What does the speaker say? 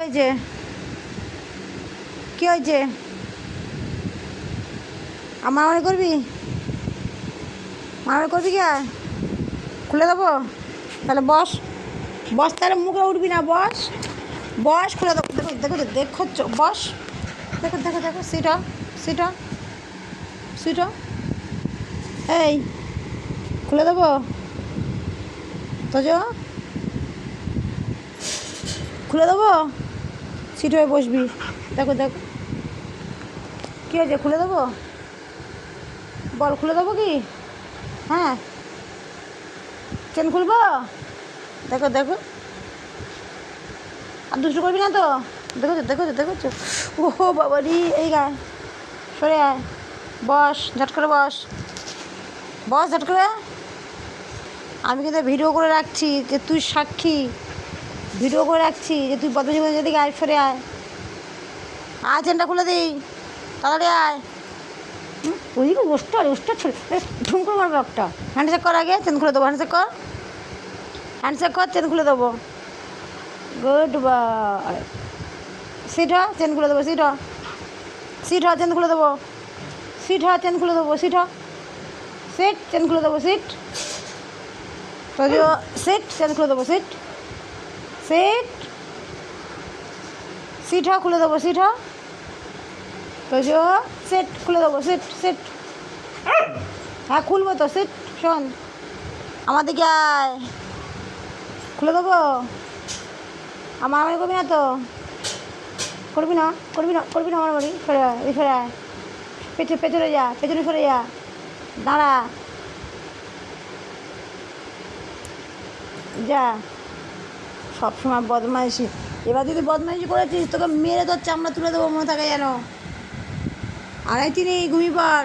হয়েছে কি হয়েছে? আমার মনে করবি? মারামারি করবি কি খুলে দেবো? তাহলে বস বস তাহলে মুখে উঠবি না, বস। বস, খুলে দেবো। দেখো দেখো দেখো বস। দেখো দেখো দেখো, সিটা সিটা সিটা। এই, খুলে দেবো? তো যো খুলে দেবো? সিট হয়ে বসবি। দেখো দেখো। কী হয়েছে, খুলে দেবো? বল, খুলে দেবো কি? হ্যাঁ। চেন খুলবো? দেখো দেখো। আর দুষ্টু করবি না তো? দেখো দেখো দেখো। ওহো বাবা রি এই গায়ে সরে আয়। বস, ঝট করে বস। বস, ঝট করে। আমি কিন্তু ভিডিও করে রাখছি যে তুই সাক্ষী। ভিডিও করে রাখছি যে তুই বদমাশি করে যদি আয় সরে আয়। আয় চেনটা খুলে দিই তাড়াতাড়ি আয়। ওইদিকে ওস্টার ওস্টার ছেলে। ঢুম করে মারবে একটা। হ্যান্ডশেক কর আগে, চেন খুলে দেবো, হ্যান্ডশেক কর। হ্যান্ডশেক কর, চেন খুলে দেবো। গুড বাই সিট হ, চেন খুলে দেবো, সিট সিট হ, চেন খুলে দেবো। সিট হ, চেন খুলে দেবো, সিট সিট, চেন খুলে দেবো, সিট। তো সিট, চেন খুলে দেবো, সিট। সিট সিট হ, খুলে দেবো সিট হ। তো সেট খুলে দেবো সিট সিট হ্যাঁ খুলবো তো সিট শোন। আমার দিকে আয়। খুলে দেবো? আমার বাড়ি করবি না তো? করবি না করবি না করবি না আমার বাড়ি? সরে এই আয়। পেছনে পেছনে যা, পেছনে সরে যা। দাঁড়া। যা। সবসময় বদমাইশি। এবার যদি বদমাইশি করেছিস, তোকে মেরে তোর চামড়া তুলে দেবো মনে থাকে যেন। আড়াই তিনে ঘুমি পার